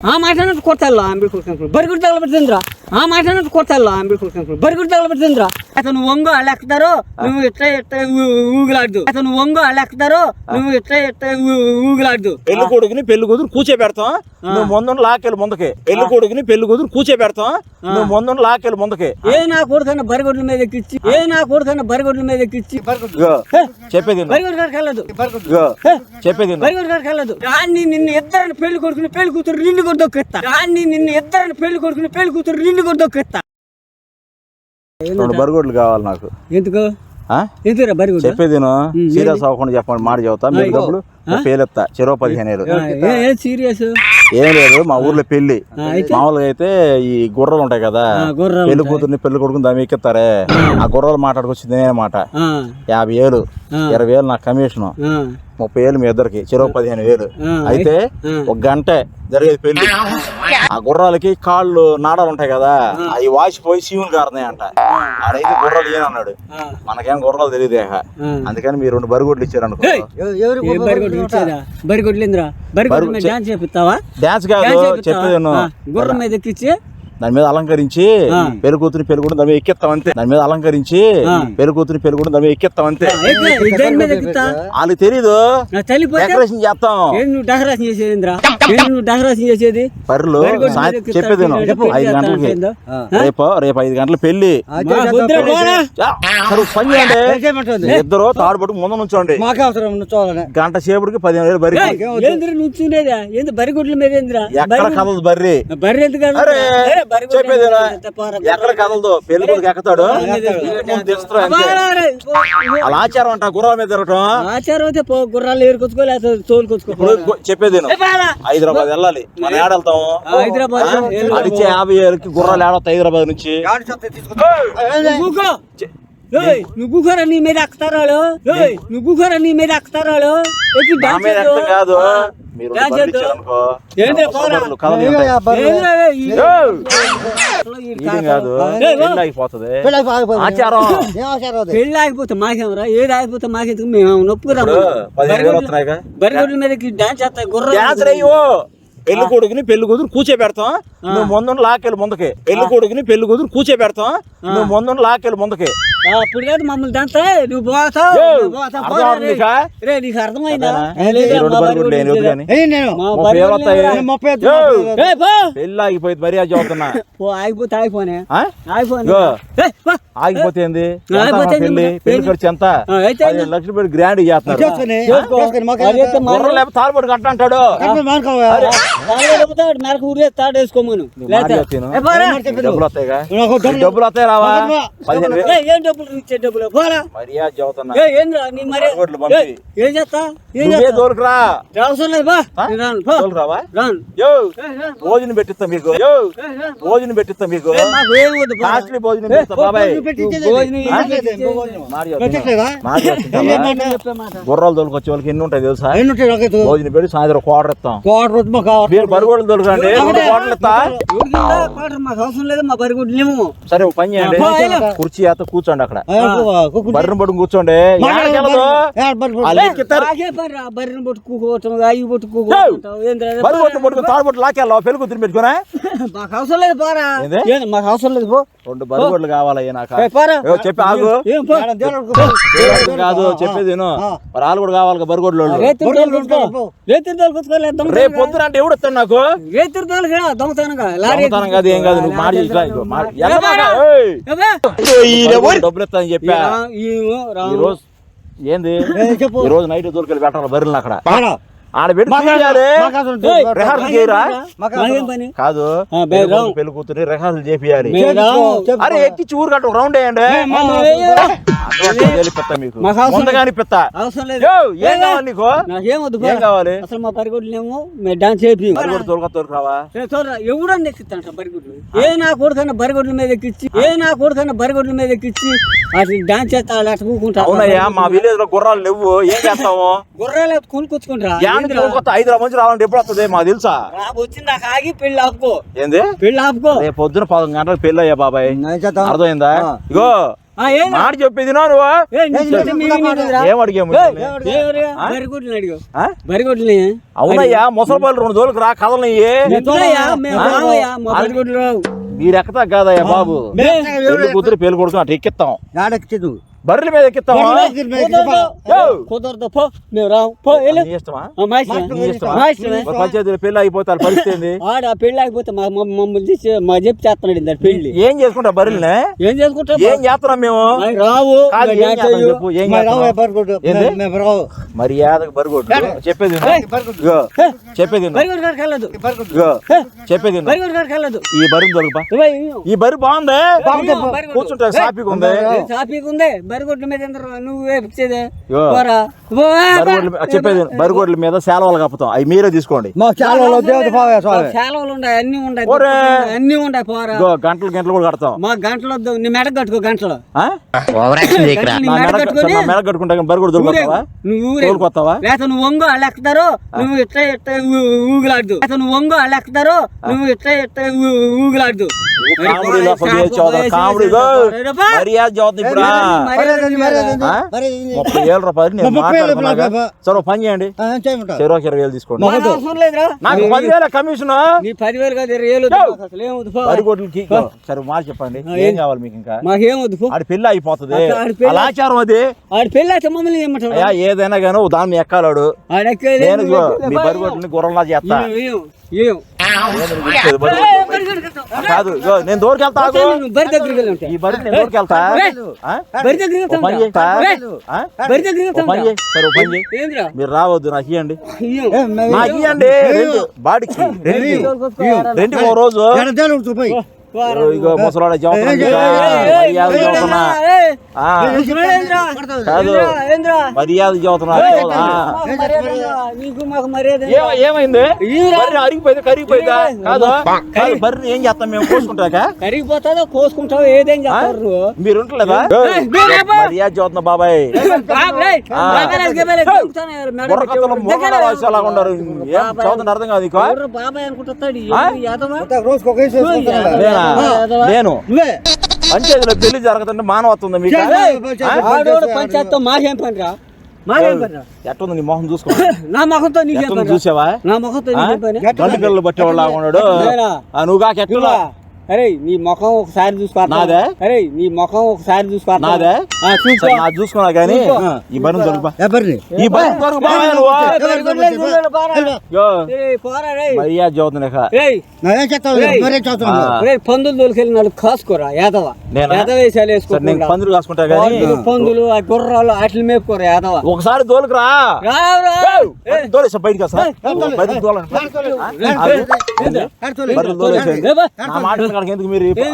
ఆ మాట అన్నట్టు కొట్టాలా అంబిడి కొడుకున్నప్పుడు బరిగుడి తగలబెడుతుందిరా. ఆ మాట అన్నట్టు కొట్టాలా అంబిడి కొడుకున్నప్పుడు బరిగుడి తగలబెడుతుందిరా. అతను నువ్వు వంగు అలా ఎక్కుతారో నువ్వు ఇట్లా ఊ- ఊగులాడదు. అతను నువ్వు వంగు అలా ఎక్కుతారో నువ్వు ఇట్లా ఊ- ఊగులాడదు. పెళ్ళి కొడుకుని పెళ్ళి కూతురు కూర్చో పెడతాం. నువ్వు ముందు లాకెళ్ళి ముందుకి. పెళ్ళి కొడుకుని పెళ్ళి కూతురు కూర్చో పెడతాం. నువ్వు ముందు లాకెళ్ళి ముందుకి. ఏ నా కొడుకన్న బరిగొడ్ల మీద ఎక్కిచ్చి ఏ నా కొడుకన్న బరిగొడ్ల మీద ఎక్కిచ్చి. చెప్పేది. బరిగొడ్డు కాడికి వెళ్ళదు చెప్పేది. బరిగొడ్డు కాడికి వెళ్ళదు నిన్ను ఇద్దరిని పెళ్ళి కొడుకుని పెళ్ళి కూతురు నిన్ను కూడా దొక్కెత్తా రాన్ని నిన్ను ఇద్దరిని పెళ్ళి కొడుకుని పెళ్ళి కూతురు నిన్ను కూడా దొక్కెత్తా రెండు బరిగొడ్లు కావాలి నాకు. ఎందుకు? ఆ? ఎందుకురా బరిగొడ్డు చెప్పేది. సీరియస్ అవ్వకుండా చెప్పండి మాట చెబుతా. మీకు డబ్బులు? పేలెత్తా. చెరో పదిహేను సీరియస్? ఏం లేదు మా ఊర్లో పెళ్ళి? మామూలుగా అయితే ఈ గుర్రాలు ఉంటాయి కదా పెళ్ళి కూతుర్ని పెళ్ళి కొడుకుని దాని ఎక్కిస్తారే? ఆ. గుర్రాలు మాట్లాడుకొచ్చింది నేనే మాట యాభై ఆ. ఇరవై వేలు నా కమిషన్. ముప్పై వేలు మీ ఇద్దరికి చెరో పదిహేను వేలు. అయితే. ఒక గంటే జరిగేది పెళ్ళి ఆ గుర్రాలకి కాళ్ళు నాడాలు ఉంటాయి కదా అవి వాసిపోయి సీములు కారుతున్నాయి అంట ఆడైతే గుర్రాలు ఏనన్నాడు మనకేం గుర్రాలు తెలియదు. అందుకని మీరు రెండు బరిగొడ్లు ఇచ్చారు? అనుకో డాన్స్ కాదు? చెప్పేది గుర్రం మీద ఎక్కిచ్చి దాని మీద అలంకరించి. పెళ్ళి కూతురు పెళ్ళి కూడా దాని మీద ఎక్కిస్తాం అంతే. దాని మీద అలంకరించి. పెళ్ళి కూతురు పెళ్ళి కూడా దాని మీద ఎక్కిస్తాం అంతే. మీద వాళ్ళకి తెలీదు. డెకరేషన్ చేస్తాం. డెకరేషన్ చేసేది డెకరేషన్ చేసేది? మీద ఎక్కుతా, చెప్పేది. ఐదు గంటలకి? రేపు రేపు ఐదు గంటల పెళ్ళి. పని చేయండి. ఇద్దరు తాడుపట్టు ముందు నుంచోండి. మాకే అవసరం చూడాలని గంట సేపటికి పదిహేను వేలు ఏందిరా నుంచునేదా ఏంది బరిగొడ్ల మీద ఏందిరా? ఎక్కడ కదలదు బర్రి బర్రె ఎందుకు చెప్పేది. ఎక్కడ కదలదు? పెళ్ళి కొడుకు ఎక్కుతాడు. అలా ఆచారం అంట గుర్రాల మీద తిరగటం? ఆచారం అయితే పో గుర్రాలు ఏరుకొచ్చుకో లేకపోతే తోలుకొచ్చుకో చెప్పేది. హైదరాబాద్ వెళ్ళాలి. మన ఏడ వెళ్తాము హైదరాబాద్? అడిచే యాభై వేలకి గుర్రాలు ఏడొస్తాయి హైదరాబాద్ నుంచి. నువ్వు కూకో. ఏయ్, నువ్వు కూకోరా నీ మీద. ఏయ్, నువ్వు కూకోరా నీ మీద. ఎక్కడం కాదు. పెళ్ళి ఆగిపోతే మాకేమరా? ఏది ఆగిపోతే మాకెందుకు? మేము నొప్పుకురా ఇప్పుడు పదిహేను వేలు వస్తున్నాయిగా. బరిగొడ్ల మీద డాన్స్ చేస్తాయి గుర్రం డాన్స్ రేయో పెళ్ళి కొడుకుని పెళ్ళి కూతురు కూర్చో పెడతాం. నువ్వు ముందు లాకెళ్ళి ముందుకి. పెళ్ళి కొడుకుని పెళ్ళి కూతురు కూర్చో పెడతాం. నువ్వు ముందు లాకెళ్ళి ముందుకి. ఆ, ఇప్పుడు కాదు మమ్మల్ని దంతా నువ్వు పోతావు రే. నీకా? అర్థమైందా? అదేనా? ఏ, ఈ లేదా, రెండు మా బరిగొడ్లు లేని బరిగొడ్లు వద్దు కానీ. ఏయ్ నేను? మా ముప్పై బరిగొడ్లు వస్తాయి. లేవురా. ముప్పై ఐదు ఏయ్, ఏయ్, పో. పెళ్ళి ఆగిపోయింది మర్యాద చదువుతున్నా పో ఆగిపోతే ఆగిపోనే. ఆ? ఆగిపోనే. ఇగో. ఏయ్, పో. ఆగిపోతే ఏంది? పెళ్ళి ఖర్చు ఎంత? పెట్టి గ్రాండ్ చేస్తున్నారు. లేకపోతే తాళపడి కట్ట అంటాడు. మెరకు ఊరే తాడు వేసుకోమను. డబ్బులు వస్తాయి రావా. పదిహేను డబ్బులు ఇచ్చే డబ్బులు. పోరా. మర్యాద చదువుతున్నా. ఏయ్, ఏంద్రా నీ మరి బరిగొడ్లు పంపి. ఏయ్, ఏం చేస్తా? ఏం నువ్వే చేస్తా? దోలుకురా అవసరం లేదు బా. ఆ? నేను రాను పో. దోలుకురావా రాను. యో. ఏయ్, రాను. భోజనం పెట్టిస్తా మీకు. యో ఏయ్, రాను. భోజనం పెట్టిస్తా మీకు. ఏయ్, మాకు ఏం వద్దు పో. కాస్ట్లీ భోజనం పెడతా బాబాయ్. భోజనం ఆ? ఏం పెట్టించేది? మాడి పెట్టట్లేదా? మాడి నేను చెప్పే మాట. గుర్రాలు దొరికొచ్చే వాళ్ళకి ఎన్ని ఉంటాయి తెలుసా? ఎన్ని ఉంటాయి నాకైతే భోజనం పెట్టి సాయంత్రం కోటర్ ఇస్తాం. కోట రోజు మాకు కావాలి మీరు బరిగోడలు దొరకండి రెండు కోటలు ఇస్తా? ఎవరికి మాకు అవసరం లేదు మా బరిగుడ్లు లేము సరే పని చేయండి. కుర్చీ అయితే కూర్చోండి. అక్కడ. కుక్కు బర్రెని పట్టుకుని కూర్చోండి. బర్రెని అవి కొట్టు పట్టుకుని తాడు పట్టు లాకెళ్ళావు పెళ్ళి కూతురు పెట్టుకున్నా మాకు అవసరం లేదు పోరా. ఏంది? ఏంది? మాకు అవసరం లేదు పో. రెండు బరిగొడ్లు కావాలయ్యా నాకు. చెప్పి ఆగు. కాదు చెప్పేది. మరి వాళ్ళు కూడా కావాలి బరిగొడ్లు రేపు పొద్దున అంటే ఎవడు ఇస్తాడు నాకు? దొంగతనం కాదు ఏం కాదు నువ్వు మాడి డబ్బులు ఇస్తానని చెప్పా. రా- ఈ- రోజు ఏంది? చెప్పు. ఈ రోజు నైట్ దొరికెళ్ళి పెట్టాలి బర్రెలు అక్కడ. రిహార్సల్ చేయరా? కాదు. పెళ్ళి కూతురు రిహార్సల్ చేపియాలి. అరే ఎక్కించి ఊరు కట్ట రౌండ్ వేయండి. మీకు ముందుగాని పిత్తా ఏం కావాలి నీకు? ఏం కావాలి? అసలు మా పరిగొడ్లు ఏమో మేము డాన్స్ చేపి బరిగొడ్డు తోలుక తోలుకురావా? చూడరా ఎవడన్నా ఎక్కిస్తాను బరిగొడ్లు ఏ నా కొడుకన్నా బరిగొడ్ల మీద ఎక్కిచ్చి ఏ నా కొడుకన్నా బరిగొడ్ల మీద ఎక్కిచ్చి అట్లా డాన్స్ చేస్తా అట్లా కూకుంటా. అవునయ్యా మా విలేజ్లో గుర్రాలు లేవు. ఏం చేస్తాము? గుర్రాలు కొనుక్కొచ్చుకుంటారా? యా ఆడ కొత్త ఐదు మంది రావాలంటే ఎప్పుడు వస్తుంది మాకు తెలుసా? రా వచ్చిందాక ఆగి పెళ్ళి ఆపుకో. ఏంది? పెళ్ళి ఆపుకో. రేపు పొద్దున పదకొండు గంటలకు పెళ్ళి అయ్యా బాబాయ్. అర్థమైందా. ఇగో మాట చెప్పేది అవునయ్యా ముసలి పళ్ళు రెండు రోజులకు రా కథలు. మీరు ఎక్కతా కాదయ్యా బాబు. కూతురు పెళ్ళి కొడుకు అటు ఎక్కిస్తాం. బర్రెల మీద కుదరదు. పో మేము రావు పో పంచాయతీలో పెళ్ళి అయిపోతే వాళ్ళ పరిస్థితి ఆడ ఆ పెళ్ళి ఆగిపోతే మా మమ్మల్ని తీసి మా చెప్పి చేస్తున్నాడు పెళ్ళి ఏం చేసుకుంటా బర్రెల్ని ఏం చేసుకుంటాం ఏం చేస్తున్నాం మేము మరి రావు రావు. మర్యాదకు చెప్పేది చెప్పేది చెప్పేది ఈ బర్రెని దొరుకుపా. ఈ బర్రె బాగుంది. కూర్చుంటా సాపిగా ఉంది సాఫీగా ఉంది బరిగొడ్ల మీద నువ్వు వేపించేదే? బరిగొడ్ల మీద- చెప్పేది విను. బరిగొడ్ల మీద సేలవలు కప్పుతాం అవి మీరే తీసుకోండి. శాలవలు ఉన్నాయి. అన్ని ఉన్నాయి. అన్ని ఉన్నాయి పోరా. గంటలు గంటలు కూడా కడతాం. మా గంటలు వద్దు. నీ మెడ కట్టుకో గంటలు. మెడ కట్టుకుంటా బరిగొడ్డు. దొరుకుతావా? నువ్వు ఊరే. తోలుకొస్తావా లేకపోతే నువ్వు వంగు వాళ్ళు ఎక్కుతారు నువ్వు ఇట్లా ఇట్లా ఊగులాడు లేకపోతే నువ్వు వంగు వాళ్ళు ఎక్కుతారు నువ్వు ఇట్లా ఇట్లా ఊగులాడు కామెడీ. మర్యాద చదువుతుంది ఇప్పుడు. ముప్పై ఏళ్ళ రూపాయలు నేను. సరే పని చేయండి. చేయమంటావు. చెరోకి ఇరవై వేలు తీసుకోండి. నాకు పదివేల కమిషన్. నీ పదివేలు కాదు ఇరవై వేలు వద్దు. మాకు అసలు ఏం వద్దు పో. వరిగొడ్లకి సరే మాట చెప్పండి. ఏం కావాలి మీకు ఇంకా? మాకేం వద్దు పో. ఆడి పెళ్ళి అయిపోతుంది. ఆడి పెళ్ళి- అలా ఆచారం అది. ఆడి పెళ్ళి అయితే మమ్మల్ని ఏదైనా కానీ ఓ దాని మీద ఎక్కాలాడు నేను మీ బరిగొడ్లని గుర్రంలా చేస్తా. కాదు నేను దూరికి వెళ్తా ఆగు. నువ్వు బరి దగ్గరికి వెళ్ళి ఉంటాయి ఈ బరి నేను దూరికి వెళ్తా రేయ్. ఆ? బరి దగ్గరికి ఓ పని వెళ్తా చేస్తా రేయ్. ఆ? బరి దగ్గరికి ఓ పని వెళ్తా చేయి. సరే ఓ పని చేయి. ఏంద్రా? మీరు రావద్దు నాకు ఇవ్వండి నాకు ఇవ్వండి రెండు బాడీకి రెండుకి రెండుకి ఓ రోజు. ఇగో ముసలాడ చదువుతున్నా? కాదు? మర్యాద చదువుతున్నా ఏమైంది. బర్రె అరిగిపోయింది కరిగిపోయిందా? కాదు కాదు బర్రెని ఏం చేస్తాం మేము కోసుకుంటాక కరిగిపోతాదో కోసుకుంటావు ఏదేం చేస్తారు మీరు ఉంటలేదా. మర్యాద చదువుతున్నా బాబాయ్ చదువుతున్నా అర్థం కాదు బాబాయ్ అనుకుంటాడు నేనా? నేను. పంచాయతీలో పెళ్ళి జరగదంటే మానవత్వం ఉందా మీకు? పంచాయతీతో మాకేం పనిరా? ఎట్టుంది నీ మొహం చూసుకో. నా ముఖంతో నీకేం ఎట్టుంది పనిరా? చూసావా? నా ముఖంతో నీకేం పని? గంట పిల్లలు పట్టేవాళ్ళు ఉన్నాడు. నువ్వు కాక ఎట్లా. అరే నీ ముఖం ఒకసారి చూసుకోవాలి నాదే? అరే నీ ముఖం ఒకసారి చూసుకోవాలి నాదే? చూసుకో సరే, నా చూసుకున్నా కానీ. ఈ బరువు బరువు దొరుకు పందులు దొరికెళ్ళి నాలుగు కాసుకోరా యాదవ నేనా? యాదవ వేసాలు సరే నేను వేసుకోకుండా పందులు కాసుకుంటా కానీ పందులు, ఆ గుర్రాలు వాటిని మేపుకోరా యాదవ ఒకసారి దోలుకురా దోలేసా బయటికి వస్తా బయటికి దోలండి కాడికి ఎందుకు మీరు. ఇది?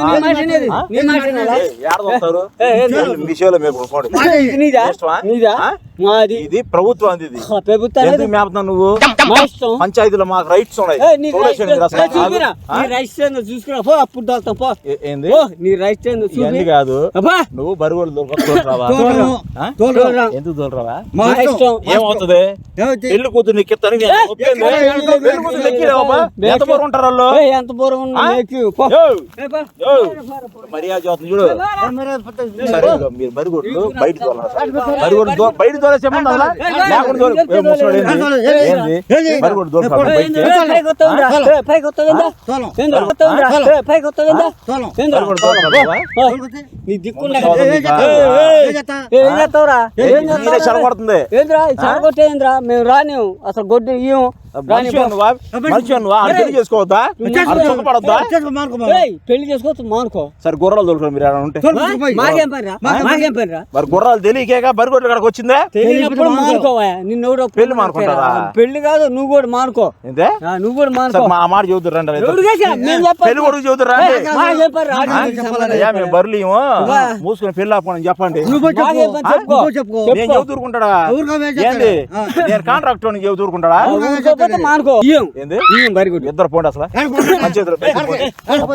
మాది. ప్రభుత్వం ఇది. ఎందుకు మేపుతున్నావు నువ్వు? పంచాయతీలో మాకు రైట్స్ ఉన్నాయి. చూసుకురా కాదు. నువ్వు బరువులు. ఎందుకు దొరకరావా? ఏమవుతుంది? పెళ్ళి కూతురు ఎంత బరువు ఉంటారు వాళ్ళు? ఎంత దూరం మర్యాద చూడు. మీరు బరిగొడ్లు బయట బయట నీ చెడగొడుతుంది ఏంద్రా? చెడగొట్టేంద్రా మేము రానివ్వం. అసలు గొడ్డు ఇయ్యం. రాని మనిషి మనిషి చేసుకోవద్దా? ఆడ పెళ్ళి చేసుకోవచ్చు మానుకో. సరే గుర్రాలు దొరకరు మీరు ఉంటే. మాకేం పని రా మాకేం పని రా మరి గుర్రాలు తెలియకేగా బరిగొడ్లు ఇక్కడికి వచ్చిందే తెలియనప్పుడు మానుకోవా నిన్ను ఎవడో పెళ్ళి మానుకుంటారా? పెళ్ళి కాదు నువ్వు కూడా మానుకో. ఏందే? ఆ, నువ్వు కూడా మానుకో. మా మాట చెప్పాలి. పెళ్ళి కొడుకు చెబుతారా ఏయ్, మాకేం పని రా? ఆ? అయ్యా మేము. వా. మూసుకుని పెళ్ళి ఆపమని చెప్పండి. నేను చెప్తాడు. ఏంది. నేను కాంట్రాక్ట్ నువ్వు చెప్పకపోతే మానుకో. ఏంది? ఇద్దరు పోండి అసలు. ఆడుకో.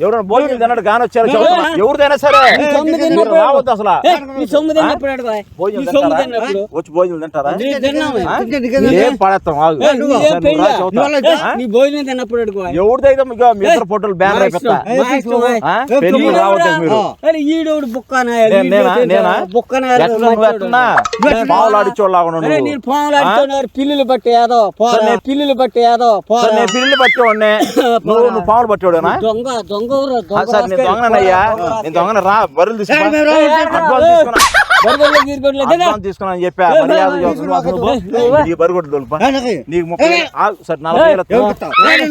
ఎవరైనా భోజనం తిన్నాడు గాని వచ్చారు. ఎవరిదైనా సరే. రావద్దు అసలు. వచ్చి భోజనం తింటారా. ఎవరిదైతే మీకు మీ ఇద్దరు ఫోటోలు పెళ్ళికి తొమ్మిది రావద్దు మీరు. పిల్లులు బట్టి ఏదో పిల్లులు బట్టి ఏదో పిల్లలు నువ్వు పావులు పట్టేవాడేనా? దొంగ దొంగ సరే నేను. దొంగనయ్యా నేను దొంగన రా తీసుకున్నా అని చెప్పా తోలుపా. నీకు ముప్పై నలభై వేలు.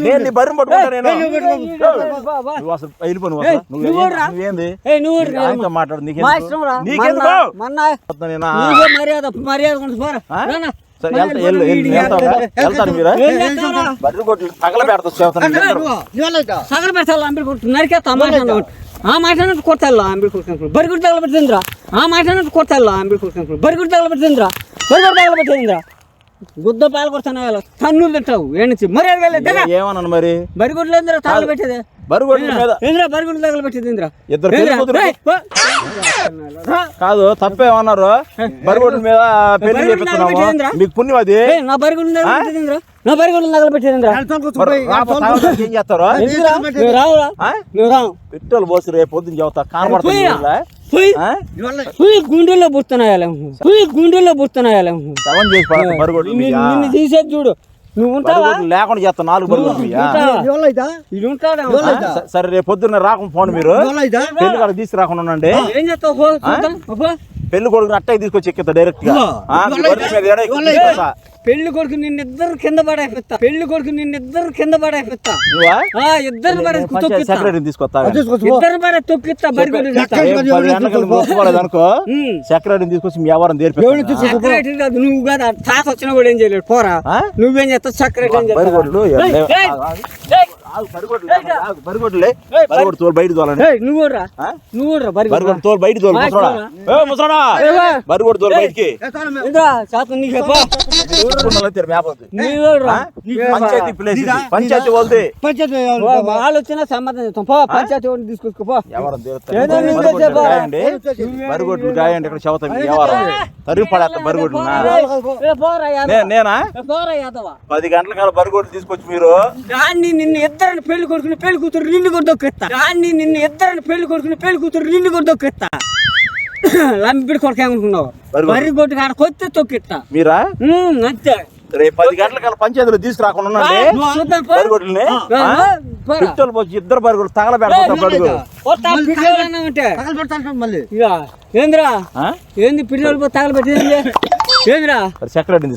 నేను నీ బరువు పట్టుకుంటా నేను నువ్వు అసలు వెళ్ళిపో నువ్వు అసలు. నువ్వేంది. ఆయనతో మాట్లాడు నీకెందుకు నీకెందుకు మర్యాద మర్యాద మీరా ఏం సగలు పెట్టాలి అంబిడి కొట్టు. నరికేస్తా ఆ మాట అన్నమాట. ఆ మాట అన్నట్టు కొట్టాలి అంబిడి కొట్టుకున్నప్పుడు బరిగుడు తగలబెట్టిందిరా ఆ మాట అన్నట్టు కొట్టాలి అంబిడి కొట్టుకున్నప్పుడు బరిగుడు తగలబెట్టిందిరా బరిగుడు తగలబెట్టిందిరా గుద్ద పాలు కొడతాను తన్నులు తింటావు మర్యాద వెళ్ళేదా ఏమన్నాను మరి? బరిగుడ్లు ఏందిరా తగలబెట్టేది మీద. తగలబెట్టేది ఇద్దరు? పెళ్ళి కూతురు-. కాదు తప్పేమన్నారు? బరుగొడ్ల మీద పెళ్ళి చేపిస్తున్నాము? మీకు పుణ్యం అది. నా బరిగుడ్లు తగలబెట్టేదిరా నా ఏం చేస్తారు? నువ్వు రావురా? నువ్వు రావు. పోసి రేపు పొద్దున్న చెబుతా కనబడుతుంది గుండెల్లో పుడుతున్నాయాలి పోయి గుండెల్లో చేసి? నిన్ను తీసేది చూడు. నువ్వు ఉంటావా లేకుండా చేస్తా నాలుగు? స- సరే రేపు పొద్దున్న రాకుండా పోండి మీరు. పెళ్ళి కాడ తీసుకు రాకుండా ఉండండి. ఏం చేస్తావు. పెళ్ళి కొడుకు అట్టకి తీసుకొచ్చి ఎక్కిస్తా డైరెక్ట్గా. పెళ్ళి కొడుకు నిన్నిద్దరు కింద పడేపిస్తా. పెళ్ళి కొడుకు నిన్నిద్దరు కింద పడేపిస్తా. ఇద్దరు సెక్రటరీని తీసుకొస్తా ఇద్దరు పడే తొక్కిస్తా సెక్రటరీ అనుకో? సెక్రటరీని తీసుకొచ్చి మీ వ్యవహారం సెక్రటరీ కాదు నువ్వు కాదు తాత వచ్చినా కూడా ఏం చేయలేడు. పోరా? నువ్వేం చేస్తావు? సెక్రటరీ? బరిగొడ్లు. బరిగొడ్డు తోలు బయట తోలండి నువ్వు రా? నువ్వు రా బరిగొడ్డు తోలు బయట తోలు ముసరాడా ఏ ముసరాడా? బరిగొడ్డు తోలు బయటికి శాతం నీకే? పంచాయతీ ప్లేస్. పంచాయతీ వాళ్ళది వాళ్ళు వచ్చినా సంబంధం పో పంచాయతీ బరిగొడ్లు. గాయండి ఇక్కడ తరిగి పడేస్తా బరిగొడ్లు. నేనా పది గంటల కాల బరిగొడ్లు తీసుకొచ్చి మీరు నిన్ను ఇద్దరిని పెళ్ళి కొడుకుని పెళ్ళి కూతురు నిన్ను కూడా దొక్కెత్తా దాన్ని నిన్ను ఇద్దరిని పెళ్ళి కొడుకుని పెళ్ళి కూతురు నిన్ను కూడా దొక్కెత్తా లంపిడి కొడుకు బరిగొడ్డు. వరి కొట్టు కాడ కొత్త తొక్కిస్తా. మీరా? ఉమ్, అంతే. రేపు పది గంటల కాల పంచాయతీలో తీసుకురాకుండా. పిట్టలు పోసి ఇద్దరు ఏందిరా? ఆ? ఏంది పిల్లలు తగలబెట్టింది ఏందిరా? సెక్రటరీని